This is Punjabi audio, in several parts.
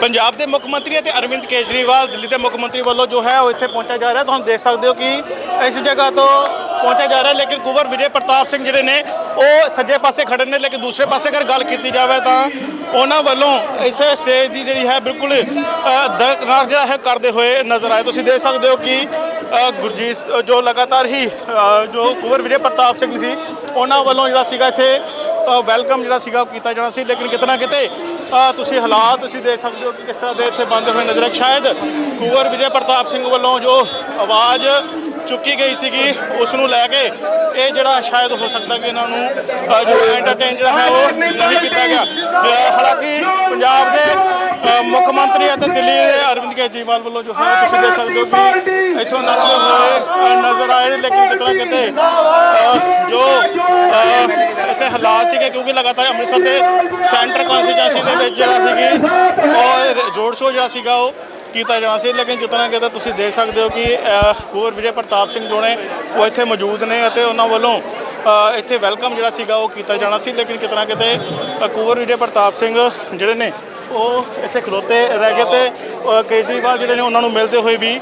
ਪੰਜਾਬ ਦੇ ਮੁੱਖ ਮੰਤਰੀ ਅਤੇ ਅਰਵਿੰਦ ਕੇਜਰੀਵਾਲ ਦਿੱਲੀ ਦੇ ਮੁੱਖ ਮੰਤਰੀ ਵੱਲੋਂ ਜੋ ਹੈ ਉਹ ਇੱਥੇ ਪਹੁੰਚਿਆ ਜਾ ਰਿਹਾ। ਤੁਹਾਨੂੰ ਦੇਖ ਸਕਦੇ ਹੋ ਕਿ ਇਸ ਜਗ੍ਹਾ ਤੋਂ ਪਹੁੰਚਿਆ ਜਾ ਰਿਹਾ ਲੇਕਿਨ ਕੁਵਰ ਵਿਜੇ ਪ੍ਰਤਾਪ ਸਿੰਘ ਜਿਹੜੇ ਨੇ ਉਹ ਸੱਜੇ ਪਾਸੇ ਖੜੇ ਨੇ ਲੇਕਿਨ ਦੂਸਰੇ ਪਾਸੇ ਅਗਰ ਗੱਲ ਕੀਤੀ ਜਾਵੇ ਤਾਂ ਉਹਨਾਂ ਵੱਲੋਂ ਇਸ ਸਟੇਜ ਦੀ ਜਿਹੜੀ ਹੈ ਬਿਲਕੁਲ ਅ, ਦਰਕਨਾਰ ਜਿਹੜਾ ਹੈ ਕਰਦੇ ਹੋਏ ਨਜ਼ਰ ਆਏ। ਤੁਸੀਂ ਦੇਖ ਸਕਦੇ ਹੋ ਕਿ ਗੁਰਜੀਤ ਜੋ ਲਗਾਤਾਰ ਹੀ ਜੋ ਕੁਵਰ ਵਿਜੇ ਪ੍ਰਤਾਪ ਸਿੰਘ ਸੀ ਉਹਨਾਂ ਵੱਲੋਂ ਜਿਹੜਾ ਸੀਗਾ ਇੱਥੇ ਵੈਲਕਮ ਜਿਹੜਾ ਸੀਗਾ ਉਹ ਕੀਤਾ ਜਾਣਾ ਸੀ, ਲੇਕਿਨ ਕਿਤੇ ਨਾ ਕਿਤੇ ਤੁਸੀਂ ਹਾਲਾਤ ਤੁਸੀਂ ਦੇਖ ਸਕਦੇ ਹੋ ਕਿ ਕਿਸ ਤਰ੍ਹਾਂ ਦੇ ਇੱਥੇ ਬੰਦ ਹੋਏ ਨਜ਼ਰ ਆ। ਸ਼ਾਇਦ ਕੁਵਰ ਵਿਜੇ ਪ੍ਰਤਾਪ ਸਿੰਘ ਵੱਲੋਂ ਜੋ ਆਵਾਜ਼ ਚੁੱਕੀ ਗਈ ਸੀਗੀ, ਉਸ ਨੂੰ ਲੈ ਕੇ ਇਹ ਜਿਹੜਾ ਸ਼ਾਇਦ ਹੋ ਸਕਦਾ ਕਿ ਇਹਨਾਂ ਨੂੰ ਜੋ ਐਂਟਰਟੇਨ ਜਿਹੜਾ ਹੈ ਉਹ ਨਹੀਂ ਕੀਤਾ ਗਿਆ। ਹਾਲਾਂਕਿ ਪੰਜਾਬ ਦੇ ਮੁੱਖ ਮੰਤਰੀ ਅਤੇ ਦਿੱਲੀ ਦੇ ਅਰਵਿੰਦ ਕੇਜਰੀਵਾਲ ਵੱਲੋਂ ਜੋ ਹੈ, ਤੁਸੀਂ ਦੇਖ ਸਕਦੇ ਹੋ ਕਿ ਇੱਥੋਂ ਨਜ਼ਰ ਹੋਏ ਨਜ਼ਰ ਆਏ ਲੇਕਿਨ ਕਿਤੇ ਨਾ ਕਿਤੇ ਜੋ ਸੀਗੇ ਕਿਉਂਕਿ ਲਗਾਤਾਰ ਅੰਮ੍ਰਿਤਸਰ ਦੇ ਸੈਂਟਰ ਕੌਂਸਟੀਚੁਐਂਸੀ ਦੇ ਵਿੱਚ ਜਿਹੜਾ ਸੀਗੀ ਉਹ ਰੋਡ ਸ਼ੋ ਜਿਹੜਾ ਸੀਗਾ ਉਹ ਕੀਤਾ ਜਾਣਾ ਸੀ। ਲੇਕਿਨ ਜਿਤਨਾ ਕਿਤੇ ਤੁਸੀਂ ਦੇਖ ਸਕਦੇ ਹੋ ਕਿ ਅ, ਵਿਜੇ ਪ੍ਰਤਾਪ ਸਿੰਘ ਜੋ ਨੇ ਉਹ ਇੱਥੇ ਮੌਜੂਦ ਨੇ ਅਤੇ ਉਹਨਾਂ ਵੱਲੋਂ ਇੱਥੇ ਵੈਲਕਮ ਜਿਹੜਾ ਸੀਗਾ ਉਹ ਕੀਤਾ ਜਾਣਾ ਸੀ। ਲੇਕਿਨ ਕਿਤਨਾ ਕਿਤੇ ਅ, ਵਿਜੇ ਪ੍ਰਤਾਪ ਸਿੰਘ ਜਿਹੜੇ ਨੇ ਉਹ ਇੱਥੇ ਖਲੋਤੇ ਰਹਿ ਗਏ ਤੇ ਕੇਜਰੀਵਾਲ ਜਿਹੜੇ ਨੇ ਉਹਨਾਂ ਨੂੰ ਮਿਲਦੇ ਹੋਏ ਵੀ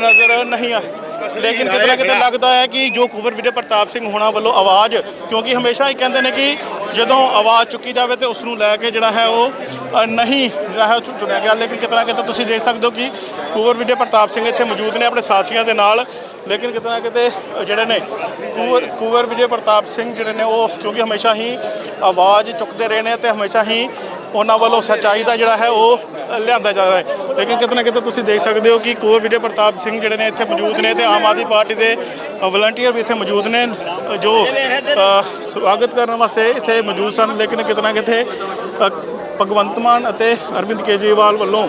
ਨਜ਼ਰ ਨਹੀਂ ਆਏ। ਲੇਕਿਨ ਕਿਤੇ ਨਾ ਕਿਤੇ ਲੱਗਦਾ ਹੈ ਕਿ ਜੋ ਕੁਵਰ ਵਿਜੇ ਪ੍ਰਤਾਪ ਸਿੰਘ ਹੋਣਾ ਵੱਲੋਂ ਆਵਾਜ਼ ਕਿਉਂਕਿ ਹਮੇਸ਼ਾ ਹੀ ਕਹਿੰਦੇ ਨੇ ਕਿ ਜਦੋਂ ਆਵਾਜ਼ ਚੁੱਕੀ ਜਾਵੇ ਤੇ ਉਸ ਨੂੰ ਲੈ ਕੇ ਜਿਹੜਾ ਹੈ ਉਹ ਨਹੀਂ ਜਿਹੜਾ ਹੈ ਉਹ ਚੁਣਿਆ ਗਿਆ। ਲੇਕਿਨ ਕਿਤੇ ਨਾ ਕਿਤੇ ਤੁਸੀਂ ਦੇਖ ਸਕਦੇ ਹੋ ਕਿ ਕੂਵਰ ਵਿਜੇ ਪ੍ਰਤਾਪ ਸਿੰਘ ਇੱਥੇ ਮੌਜੂਦ ਨੇ ਆਪਣੇ ਸਾਥੀਆਂ ਦੇ ਨਾਲ। ਲੇਕਿਨ ਕਿਤੇ ਨਾ ਕਿਤੇ ਜਿਹੜੇ ਨੇ ਕੂਵਰ, ਕੁੰਵਰ ਵਿਜੇ ਪ੍ਰਤਾਪ ਸਿੰਘ ਜਿਹੜੇ ਨੇ ਉਹ, ਕਿਉਂਕਿ ਹਮੇਸ਼ਾ ਹੀ ਆਵਾਜ਼ ਚੁੱਕਦੇ ਰਹੇ ਨੇ ਤੇ ਹਮੇਸ਼ਾ ਹੀ ਉਹਨਾਂ ਵੱਲੋਂ ਸੱਚਾਈ ਦਾ ਜਿਹੜਾ ਹੈ ਉਹ ਲਿਆਂਦਾ ਜਾ ਰਿਹਾ ਹੈ। ਲੇਕਿਨ ਕਿਤੇ ਨਾ ਕਿਤੇ ਤੁਸੀਂ ਦੇਖ ਸਕਦੇ ਹੋ ਕਿ ਕੁੰਵਰ ਵਿਜੇ ਪ੍ਰਤਾਪ ਸਿੰਘ ਜਿਹੜੇ ਨੇ ਇੱਥੇ ਮੌਜੂਦ ਨੇ ਤੇ ਆਮ ਆਦਮੀ ਪਾਰਟੀ ਦੇ ਵਲੰਟੀਅਰ ਵੀ ਇੱਥੇ ਮੌਜੂਦ ਨੇ। ਜੋ ਸਵਾਗਤ ਕਰਨ ਵਾਸਤੇ ਇੱਥੇ ਮੌਜੂਦ ਸਨ ਲੇਕਿਨ ਕਿਤੇ ਨਾ ਕਿਤੇ ਭਗਵੰਤ ਮਾਨ ਅਤੇ ਅਰਵਿੰਦ ਕੇਜਰੀਵਾਲ ਵੱਲੋਂ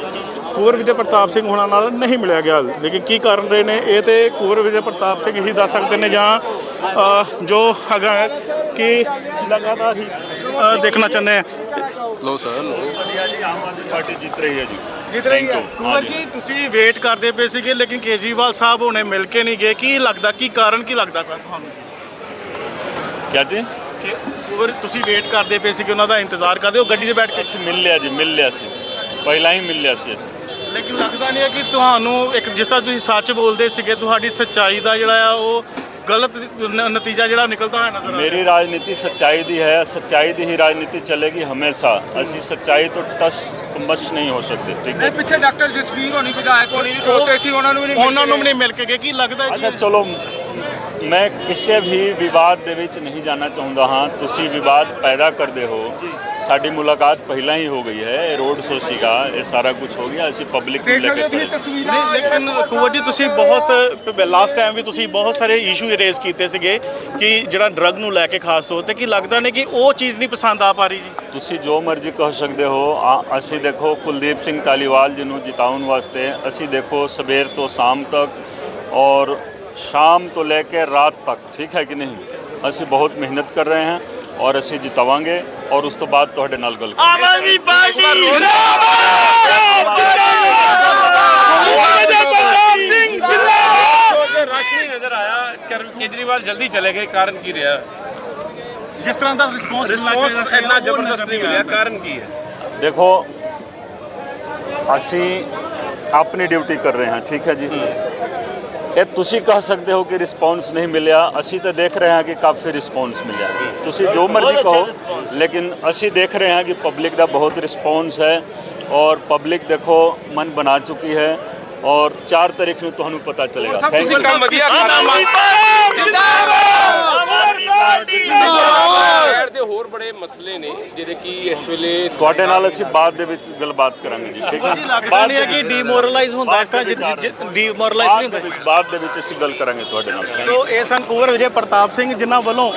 ਕੁੰਵਰ ਵਿਜੇ ਪ੍ਰਤਾਪ ਸਿੰਘ ਹੋਣਾ ਨਾਲ ਨਹੀਂ ਮਿਲਿਆ ਗਿਆ। ਲੇਕਿਨ ਕੀ ਕਾਰਨ ਰਹੇ ਨੇ? ਇਹ ਤੇ ਕੁੰਵਰ ਵਿਜੇ ਪ੍ਰਤਾਪ ਸਿੰਘ ਹੀ ਦੱਸ ਸਕਦੇ ਨੇ ਜਾਂ ਜੋ ਹੈਗਾ ਹੈ ਕਿ ਲਗਾਤਾਰ ਹੀ ਦੇਖਣਾ ਚਾਹੁੰਦੇ ਆ। ਲੋ ਸਰ ਲੋ ਪਾਰਟੀ ਜਿੱਤ ਰਹੀ ਹੈ। ਜੀ ਜਿੱਤ ਰਹੀ ਹੈ ਕੁੰਵਰ ਜੀ ਤੁਸੀਂ ਵੇਟ ਕਰਦੇ ਪਏ ਸੀਗੇ ਲੇਕਿਨ ਕੇਜਰੀਵਾਲ ਸਾਹਿਬ ਹੁਣੇ ਮਿਲ ਕੇ ਨਹੀਂ ਗਏ। ਕੀ ਲੱਗਦਾ ਕੀ ਕਾਰਨ ਕੀ ਲੱਗਦਾ ਤੁਹਾਨੂੰ? ਕਿਆ ਜੀ? ਕਿ ਕੁੰਵਰ ਤੁਸੀਂ ਵੇਟ ਕਰਦੇ ਪਏ ਸੀਗੇ ਉਹਨਾਂ ਦਾ ਇੰਤਜ਼ਾਰ ਕਰਦੇ ਹੋ? ਗੱਡੀ 'ਚ ਬੈਠ ਕੇ? ਅਸੀਂ ਮਿਲ ਲਿਆ ਜੀ ਮਿਲ ਲਿਆ ਸੀ। ਪਹਿਲਾਂ ਹੀ ਮਿਲ ਲਿਆ ਸੀ ਅਸੀਂ। ਲੇਕਿਨ ਲੱਗਦਾ ਨਹੀਂ ਹੈ ਕਿ ਤੁਹਾਨੂੰ ਇੱਕ ਜਿਸ ਤਰ੍ਹਾਂ ਤੁਸੀਂ ਸੱਚ ਬੋਲਦੇ ਸੀਗੇ ਤੁਹਾਡੀ ਸੱਚਾਈ ਦਾ ਜਿਹੜਾ ਆ ਉਹ ਗਲਤ ਨ- ਨਤੀਜਾ ਜਿਹੜਾ ਨਿਕਲਦਾ ਹੋਇਆ ਨਜ਼ਰ ਆ ਰਿਹਾ। ਮੇਰੀ ਰਾਜਨੀਤੀ ਸੱਚਾਈ ਦੀ ਹੈ ਸੱਚਾਈ ਦੀ ਹੀ ਰਾਜਨੀਤੀ ਚੱਲੇਗੀ ਹਮੇਸ਼ਾ। ਅਸੀਂ ਸੱਚਾਈ ਤੋਂ ਟਸ ਮਚ ਨਹੀਂ ਹੋ ਸਕਦੇ ਠੀਕ ਹੈ ਇਹ ਪਿੱਛੇ ਡਾਕਟਰ ਜਸਵੀਰ ਹੋਣੀ ਵਿਧਾਇਕ ਹੋਣੀ ਵੀ ਖਲੋਤੇ ਸੀ ਉਹਨਾਂ ਨੂੰ ਵੀ ਨਹੀਂ ਉਹਨਾਂ ਨੂੰ ਵੀ ਨਹੀਂ ਮਿਲ ਕੇ ਗਏ ਕੀ ਲੱਗਦਾ ਹੈ ਅੱਛਾ ਕਿ ਚਲੋ ਮੈਂ ਕਿਸੇ ਵੀ ਵਿਵਾਦ ਦੇ ਵਿੱਚ ਨਹੀਂ ਜਾਣਾ ਚਾਹੁੰਦਾ ਹਾਂ। ਤੁਸੀਂ ਵਿਵਾਦ ਪੈਦਾ ਕਰਦੇ ਹੋ। ਸਾਡੀ ਮੁਲਾਕਾਤ ਪਹਿਲਾਂ ਹੀ ਹੋ ਗਈ ਹੈ। ਇਹ ਰੋਡ ਸ਼ੋ ਸੀਗਾ। ਇਹ ਸਾਰਾ ਕੁਝ ਹੋ ਗਿਆ। ਅਸੀਂ ਪਬਲਿਕ ਨੂੰ ਲੈ ਹੋ ਕੇ ਲੇਕਿਨ ਕੁੰਵਰ ਜੀ ਤੁਸੀਂ ਬਹੁਤ ਲਾਸਟ ਟਾਈਮ ਵੀ ਤੁਸੀਂ ਬਹੁਤ ਸਾਰੇ ਇਸ਼ੂ ਰੇਜ਼ ਕੀਤੇ ਸੀਗੇ ਕਿ ਜਿਹੜਾ ਡਰੱਗ ਨੂੰ ਲੈ ਕੇ ਖਾਸ ਤੌਰ ਤੇ ਕੀ ਲੱਗਦਾ ਨੇ ਕਿ ਉਹ ਚੀਜ਼ ਨਹੀਂ ਪਸੰਦ ਆ ਪਾ ਰਹੀ ਜੀ। ਤੁਸੀਂ ਜੋ ਮਰਜ਼ੀ ਕਹਿ ਸਕਦੇ ਹੋ। ਅਸੀਂ ਦੇਖੋ ਕੁਲਦੀਪ ਸਿੰਘ ਧਾਲੀਵਾਲ ਜੀ ਨੂੰ ਜਿਤਾਉਣ ਵਾਸਤੇ ਅਸੀਂ ਦੇਖੋ ਸਵੇਰ ਤੋਂ ਸ਼ਾਮ ਤੱਕ ਔਰ ਸ਼ਾਮ ਤੋਂ ਲੈ ਕੇ ਰਾਤ ਤੱਕ ਠੀਕ ਹੈ ਕਿ ਨਹੀਂ ਅਸੀਂ ਬਹੁਤ ਮਿਹਨਤ ਕਰ ਰਹੇ ਹਾਂ ਔਰ ਅਸੀਂ ਜਿਤਾਵਾਂਗੇ ਔਰ ਉਸ ਤੋਂ ਬਾਅਦ ਤੁਹਾਡੇ ਨਾਲ ਗੱਲ ਕਰਾਂਗੇ ਆਮ ਆਦਮੀ ਪਾਰਟੀ ਜੋ ਰਸ਼ ਨਹੀਂ ਨਜ਼ਰ ਆਇਆ ਕੇਜਰੀਵਾਲ ਜਲਦੀ ਚਲੇ ਗਏ ਕਾਰਨ ਕੀ ਰਿਹਾ ਜਿਸ ਤਰ੍ਹਾਂ ਦਾ ਰਿਸਪੌਂਸ ਰਿਸਪੌਂਸ ਇੰਨਾ ਜ਼ਬਰਦਸਤ ਨਹੀਂ ਮਿਲਿਆ ਕਾਰਨ ਕੀ ਹੈ ਦੇਖੋ ਅਸੀਂ ਆਪਣੀ ਡਿਊਟੀ ਕਰ ਰਹੇ ਹਾਂ ਠੀਕ ਹੈ ਜੀ ਇਹ ਤੁਸੀਂ ਕਹਿ ਸਕਦੇ ਹੋ ਕਿ ਰਿਸਪੌਂਸ ਨਹੀਂ ਮਿਲਿਆ। ਅਸੀਂ ਤਾਂ ਦੇਖ ਰਹੇ ਹਾਂ ਕਿ ਕਾਫੀ ਰਿਸਪੌਂਸ ਮਿਲਿਆ। ਤੁਸੀਂ ਜੋ ਮਰਜ਼ੀ ਕਹੋ ਲੇਕਿਨ ਅਸੀਂ ਦੇਖ ਰਹੇ ਹਾਂ ਕਿ ਪਬਲਿਕ ਦਾ ਬਹੁਤ ਰਿਸਪੌਂਸ ਹੈ ਔਰ ਪਬਲਿਕ ਦੇਖੋ ਮਨ ਬਣਾ ਚੁੱਕੀ ਹੈ ਔਰ 4 ਤਾਰੀਖ ਨੂੰ ਤੁਹਾਨੂੰ ਪਤਾ ਚਲੇਗਾ। ਸਭ ਥੈਂਕ ਯੂ ਕੰਮ ਵਧੀਆ ਕਿਸ ਕੀਤਾ ਚੀਜ਼ ਦਾ ਸ਼ਹਿਰ ਦੇ ਹੋਰ ਬੜੇ ਮਸਲੇ ਨੇ ਜਿਹੜੇ ਕਿ ਇਸ ਵੇਲੇ ਤੁਹਾਡੇ ਨਾਲ ਅਸੀਂ ਬਾਅਦ ਦੇ ਵਿੱਚ ਗੱਲਬਾਤ ਕਰਾਂਗੇ ਜੀ ਠੀਕ ਹੈ? ਬਾਅਦ ਨਹੀਂ ਹੈ ਕਿ ਡੀਮੋਰਲਾਈਜ਼ ਹੁੰਦਾ ਇਸ ਤਰ੍ਹਾਂ ਡੀਮੋਰਲਾਈਜ਼ ਨਹੀਂ ਹੁੰਦਾ। ਬਾਅਦ ਦੇ ਵਿੱਚ ਅਸੀਂ ਗੱਲ ਕਰਾਂਗੇ ਤੁਹਾਡੇ ਨਾਲ। ਸੋ ਇਹ ਸਨ ਕੁੰਵਰ ਵਿਜੇ ਪ੍ਰਤਾਪ ਸਿੰਘ ਜਿਨ੍ਹਾਂ ਵੱਲੋਂ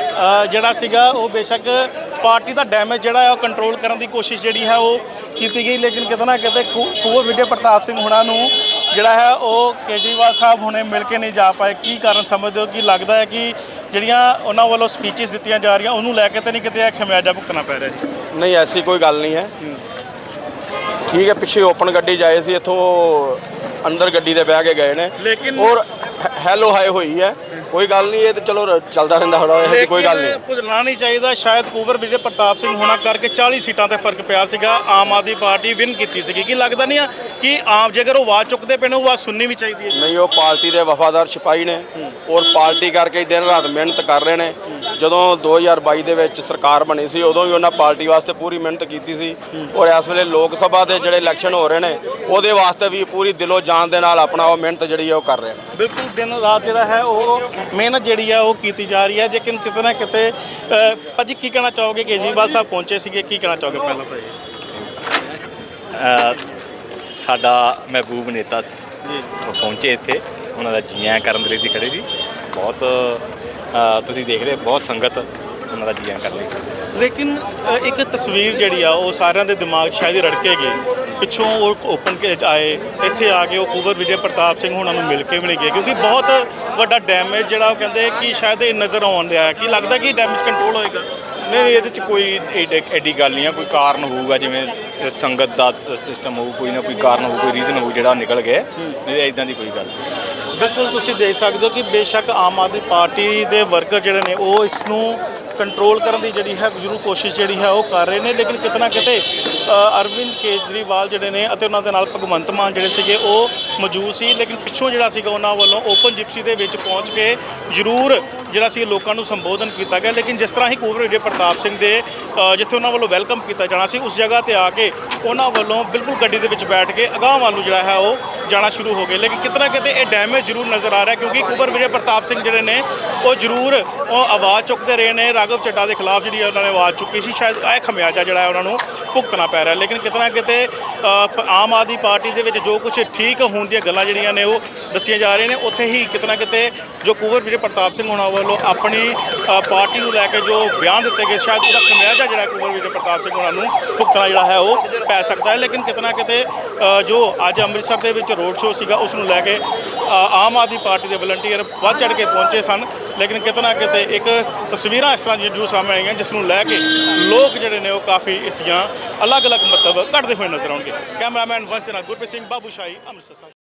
ਜਿਹੜਾ ਸੀਗਾ ਉਹ ਬੇਸ਼ੱਕ ਪਾਰਟੀ ਦਾ ਡੈਮੇਜ ਜਿਹੜਾ ਹੈ ਉਹ ਕੰਟਰੋਲ ਕਰਨ ਦੀ ਕੋਸ਼ਿਸ਼ ਜਿਹੜੀ ਹੈ ਉਹ ਕੀਤੀ ਗਈ। ਲੇਕਿਨ ਕਿਤੇ ਨਾ ਕਿਤੇ ਕੁੰਵਰ ਵਿਜੇ ਪ੍ਰਤਾਪ ਸਿੰਘ ਹੁਣਾਂ ਨੂੰ ਜਿਹੜਾ ਹੈ ਉਹ ਕੇਜਰੀਵਾਲ ਸਾਹਿਬ ਹੁਣੇ ਮਿਲ ਕੇ ਨਹੀਂ ਜਾ ਪਾਏ। ਕੀ ਕਾਰਨ ਸਮਝਦੇ ਹੋ? ਕਿ ਲੱਗਦਾ ਹੈ ਕਿ ਜਿਹੜੀਆਂ ਉਹਨਾਂ ਵੱਲੋਂ ਸਪੀਚਸ ਦਿੱਤੀਆਂ ਜਾ ਰਹੀਆਂ ਉਹਨੂੰ ਲੈ ਕੇ ਤਾਂ ਨਹੀਂ ਕਿਤੇ ਖਮਿਆਜਾ ਭੁਗਤਣਾ ਪੈ ਰਿਹਾ ਜੀ? ਨਹੀਂ ਐਸੀ ਕੋਈ ਗੱਲ ਨਹੀਂ ਹੈ। ਠੀਕ ਹੈ ਪਿੱਛੇ ਓਪਨ ਗੱਡੀ ਜਾਏ ਸੀ ਇੱਥੋਂ ਅੰਦਰ ਗੱਡੀ ਦੇ ਬਹਿ ਕੇ ਗਏ ਨੇ। ਲੇਕਿਨ- ਔਰ ਹੈਲੋ ਹਾਈ ਹੋਈ ਹੈ। ਕੋਈ ਗੱਲ ਨਹੀਂ ਇਹ ਤੇ ਚਲੋ ਰ- ਚੱਲਦਾ ਰਹਿੰਦਾ ਥੋੜਾ ਇਹੋ ਕੋਈ ਗੱਲ ਨਹੀਂ। ਭੁੱਲਣਾ ਨਹੀਂ ਚਾਹੀਦਾ ਸ਼ਾਇਦ ਕੁਵਰ ਵਿਜੇ ਪ੍ਰਤਾਪ ਸਿੰਘ ਹੋਣਾ ਕਰਕੇ 40 ਸੀਟਾਂ ਤੇ ਫ਼ਰਕ ਪਿਆ ਸੀਗਾ ਆਮ ਆਦਮੀ ਪਾਰਟੀ ਵਿਨ ਕੀਤੀ ਸੀਗੀ। ਕੀ ਲੱਗਦਾ ਨਹੀਂ ਆ ਕਿ ਆਮ ਜੇਕਰ ਉਹ ਆਵਾਜ਼ ਚੁੱਕਦੇ ਨੇ ਉਹ ਆਵਾਜ਼ ਸੁਣਨੀ ਵੀ ਚਾਹੀਦੀ ਹੈ? ਨਹੀਂ ਉਹ ਪਾਰਟੀ ਦੇ ਵਫਾਦਾਰ ਸਿਪਾਹੀ ਨੇ ਔਰ ਪਾਰਟੀ ਕਰਕੇ ਹੀ ਦਿਨ ਰਾਤ ਮਿਹਨਤ ਕਰ ਰਹੇ ਨੇ। ਜਦੋਂ 2022 ਦੇ ਵਿੱਚ ਸਰਕਾਰ ਬਣੀ ਸੀ ਉਦੋਂ ਵੀ ਉਹਨਾਂ ਪਾਰਟੀ ਵਾਸਤੇ ਪੂਰੀ ਮਿਹਨਤ ਕੀਤੀ ਸੀ ਔਰ ਇਸ ਵੇਲੇ ਲੋਕ ਸਭਾ ਦੇ ਜਿਹੜੇ ਇਲੈਕਸ਼ਨ ਹੋ ਰਹੇ ਨੇ ਉਹਦੇ ਵਾਸਤੇ ਵੀ ਪੂਰੀ ਦਿਲੋਂ ਜਾਨ ਦੇ ਨਾਲ ਆਪਣਾ ਉਹ ਮਿਹਨਤ ਜਿਹੜੀ ਹੈ ਉਹ ਕਰ ਰਹੇ ਨੇ। ਬਿਲਕੁਲ ਦਿਨ ਰਾਤ ਜਿਹੜਾ ਹੈ ਉਹ ਮਿਹਨਤ ਜਿਹੜੀ ਆ ਉਹ ਕੀਤੀ ਜਾ ਰਹੀ ਹੈ। ਲੇਕਿਨ ਕਿਤੇ ਨਾ ਕਿਤੇ ਭਾਜੀ ਕੀ ਕਹਿਣਾ ਚਾਹੋਗੇ? ਕੇਜਰੀਵਾਲ ਸਾਹਿਬ ਪਹੁੰਚੇ ਸੀਗੇ ਕੀ ਕਹਿਣਾ ਚਾਹੋਗੇ ਪਹਿਲਾਂ ਤਾਂ ਸਾਡਾ ਮਹਿਬੂਬ ਨੇਤਾ ਸੀ। ਜੀ। ਉਹ ਪਹੁੰਚੇ ਇੱਥੇ। ਉਹਨਾਂ ਦਾ ਜੀ ਆਇਆਂ ਕਰਨ ਦੇ ਲਈ ਸੀ ਖੜੇ ਸੀ। ਬਹੁਤ ਤੁਸੀਂ ਦੇਖ ਰਹੇ ਬਹੁਤ ਸੰਗਤ ਉਹਨਾਂ ਦਾ ਜੀ ਆਇਆਂ ਕਰਨ ਲਈ। ਲੇਕਿਨ ਇੱਕ ਤਸਵੀਰ ਜਿਹੜੀ ਆ ਉਹ ਸਾਰਿਆਂ ਦੇ ਦਿਮਾਗ 'ਚ ਸ਼ਾਇਦ ਰੜਕੇਗੀ। ਪਿੱਛੋਂ ਉਹ ਓਪਨ ਕੇ ਆਏ ਇੱਥੇ ਆ ਕੇ ਉਹ ਕੁਵਰ ਵਿਜੇ ਪ੍ਰਤਾਪ ਸਿੰਘ ਉਹਨਾਂ ਨੂੰ ਮਿਲ ਕੇ ਵੀ ਨਹੀਂ ਗਏ ਕਿਉਂਕਿ ਬਹੁਤ ਵੱਡਾ ਡੈਮੇਜ ਜਿਹੜਾ ਉਹ ਕਹਿੰਦੇ ਕਿ ਸ਼ਾਇਦ ਇਹ ਨਜ਼ਰ ਆਉਣ ਰਿਹਾ ਕੀ ਲੱਗਦਾ ਕਿ ਡੈਮੇਜ ਕੰਟਰੋਲ ਹੋਏਗਾ? ਨਹੀਂ ਨਹੀਂ ਇਹਦੇ ਚ ਕੋਈ ਐਡੀ- ਗੱਲ ਨਹੀਂ ਆ ਕੋਈ ਕਾਰਨ ਹੋਊਗਾ ਜਿਵੇਂ ਸੰਗਤ ਦਾ ਸਿਸਟਮ ਹੋਊ ਕੋਈ ਨਾ ਕੋਈ ਕਾਰਨ ਹੋਊ ਕੋਈ ਰੀਜ਼ਨ ਹੋਊ ਜਿਹੜਾ ਨਿਕਲ ਗਿਆ। ਨਹੀਂ ਇਦਾਂ ਦੀ ਕੋਈ ਗੱਲ ਬਿਲਕੁਲ ਤੁਸੀਂ ਦੇਖ ਸਕਦੇ ਹੋ ਕਿ ਬੇਸ਼ੱਕ ਆਮ ਆਦਮੀ ਪਾਰਟੀ ਦੇ ਵਰਕਰ ਜਿਹੜੇ ਨੇ, ਉਹ ਇਸ ਨੂੰ ਕੰਟਰੋਲ ਕਰਨ ਦੀ ਜਿਹੜੀ ਹੈ ਜ਼ਰੂਰ ਕੋਸ਼ਿਸ਼ ਜਿਹੜੀ ਹੈ ਉਹ ਕਰ ਰਹੇ ਨੇ, ਲੇਕਿਨ ਕਿਤੇ ਨਾ ਕਿਤੇ ਅਰਵਿੰਦ ਕੇਜਰੀਵਾਲ ਜਿਹੜੇ ਨੇ ਅਤੇ ਉਹਨਾਂ ਦੇ ਨਾਲ ਭਗਵੰਤ ਮਾਨ ਜਿਹੜੇ ਸੀਗੇ ਉਹ ਮੌਜੂਦ ਸੀ, ਲੇਕਿਨ ਪਿੱਛੋਂ ਜਿਹੜਾ ਸੀਗਾ ਉਹਨਾਂ ਵੱਲੋਂ ਓਪਨ ਜਿਪਸੀ ਦੇ ਵਿੱਚ ਪਹੁੰਚ ਕੇ ਜ਼ਰੂਰ ਜਿਹੜਾ ਸੀ ਲੋਕਾਂ ਨੂੰ ਸੰਬੋਧਨ ਕੀਤਾ ਗਿਆ, ਲੇਕਿਨ ਜਿਸ ਤਰ੍ਹਾਂ ਹੀ ਕੁਵਰ ਵਿਜੇ ਪ੍ਰਤਾਪ ਸਿੰਘ ਦੇ ਜਿੱਥੇ ਉਹਨਾਂ ਵੱਲੋਂ ਵੈਲਕਮ ਕੀਤਾ ਜਾਣਾ ਸੀ, ਉਸ ਜਗ੍ਹਾ ਤੇ ਆ ਕੇ ਉਹਨਾਂ ਵੱਲੋਂ ਬਿਲਕੁਲ ਗੱਡੀ ਦੇ ਵਿੱਚ ਬੈਠ ਕੇ ਅਗਾਂਹ ਵੱਲ ਨੂੰ ਜਿਹੜਾ ਹੈ ਉਹ ਜਾਣਾ ਸ਼ੁਰੂ ਹੋ ਗਏ, ਲੇਕਿਨ ਕਿਤੇ ਨਾ ਕਿਤੇ ਇਹ ਡੈਮੇਜ ਜ਼ਰੂਰ ਨਜ਼ਰ ਆ ਰਿਹਾ, ਕਿਉਂਕਿ ਕੁਵਰ ਵਿਜੇ ਪ੍ਰਤਾਪ ਸਿੰਘ ਜਿਹੜੇ ਨੇ, ਉਹ ਜ਼ਰੂਰ ਉਹ ਆਵਾਜ਼ ਚੁੱਕਦੇ ਰਹੇ ਨੇ ਰਾਘਵ ਚੱਡਾ ਦੇ ਖਿਲਾਫ ਜਿਹੜੀ ਉਹਨਾਂ ਨੇ ਆਵਾਜ਼ ਚੁੱਕੀ ਸੀ, ਸ਼ਾਇਦ ਇਹ ਖਮਿਆਜਾ ਜਿਹੜਾ ਹੈ ਉਹਨਾਂ ਨੂੰ ਭੁਗਤਣਾ ਪੈ ਰਿਹਾ ਲੇਕਿਨ ਕਿਤੇ ਨਾ ਕਿਤੇ ਆਮ ਆਦਮੀ ਪਾਰਟੀ ਦੇ ਵਿੱਚ ਜੋ ਕੁਝ ਠੀਕ ਹੋਣ ਦੀਆਂ ਗੱਲਾਂ ਜਿਹੜੀਆਂ ਨੇ ਉਹ ਦੱਸੀਆਂ ਜਾ ਰਹੀਆਂ ਨੇ, ਉੱਥੇ ਹੀ ਕਿਤੇ ਨਾ ਕਿਤੇ ਜੋ ਕੁਵਰ ਵਿਜੇ ਪ੍ਰਤਾਪ ਸਿੰਘ ਹੋਣਾ ਵੱਲੋਂ ਆਪਣੀ ਪਾਰਟੀ ਨੂੰ ਲੈ ਕੇ ਜੋ ਬਿਆਨ ਦਿੱਤੇ ਗਏ, ਸ਼ਾਇਦ ਉਹਦਾ ਖਮਿਆਜਾ ਜਿਹੜਾ ਕੁਵਰ ਵਿਜੇ ਪ੍ਰਤਾਪ ਸਿੰਘ ਹੋਣਾ ਨੂੰ ਭੁਗਤਣਾ ਜਿਹੜਾ ਹੈ ਉਹ ਪੈ ਸਕਦਾ ਹੈ। ਲੇਕਿਨ ਕਿਤੇ ਨਾ ਕਿਤੇ ਜੋ ਅੱਜ ਅੰਮ੍ਰਿਤਸਰ ਦੇ ਵਿੱਚ ਰੋਡ ਸ਼ੋਅ ਸੀਗਾ, ਉਸ ਨੂੰ ਲੈ ਕੇ ਆਮ ਆਦਮੀ ਪਾਰਟੀ ਦੇ ਵਲੰਟੀਅਰ ਵੱਧ ਚੜ ਕੇ ਪਹੁੰਚੇ ਸਨ। ਲੇਕਿਨ ਕਿਤੇ ਨਾ ਕਿਤੇ ਇੱਕ ਤਸਵੀਰਾਂ ਇਸ ਤਰ੍ਹਾਂ ਦੀਆਂ ਜੋ ਸਾਹਮਣੇ ਆਈਆਂ, ਜਿਸ ਨੂੰ ਲੈ ਕੇ ਲੋਕ ਜਿਹੜੇ ਨੇ ਉਹ ਕਾਫੀ ਇਸ ਦੀਆਂ ਅਲੱਗ-ਅਲੱਗ ਮਤਲਬ ਕੱਢਦੇ ਹੋਏ ਨਜ਼ਰ ਆਉਣਗੇ। ਕੈਮਰਾਮੈਨ ਵੰਸ਼ ਦੇ ਨਾਲ ਗੁਰਪ੍ਰੀਤ ਸਿੰਘ, ਬਾਬੂ ਸ਼ਾਹੀ, ਅੰਮ੍ਰਿਤਸਰ ਸਾਹਿਬ।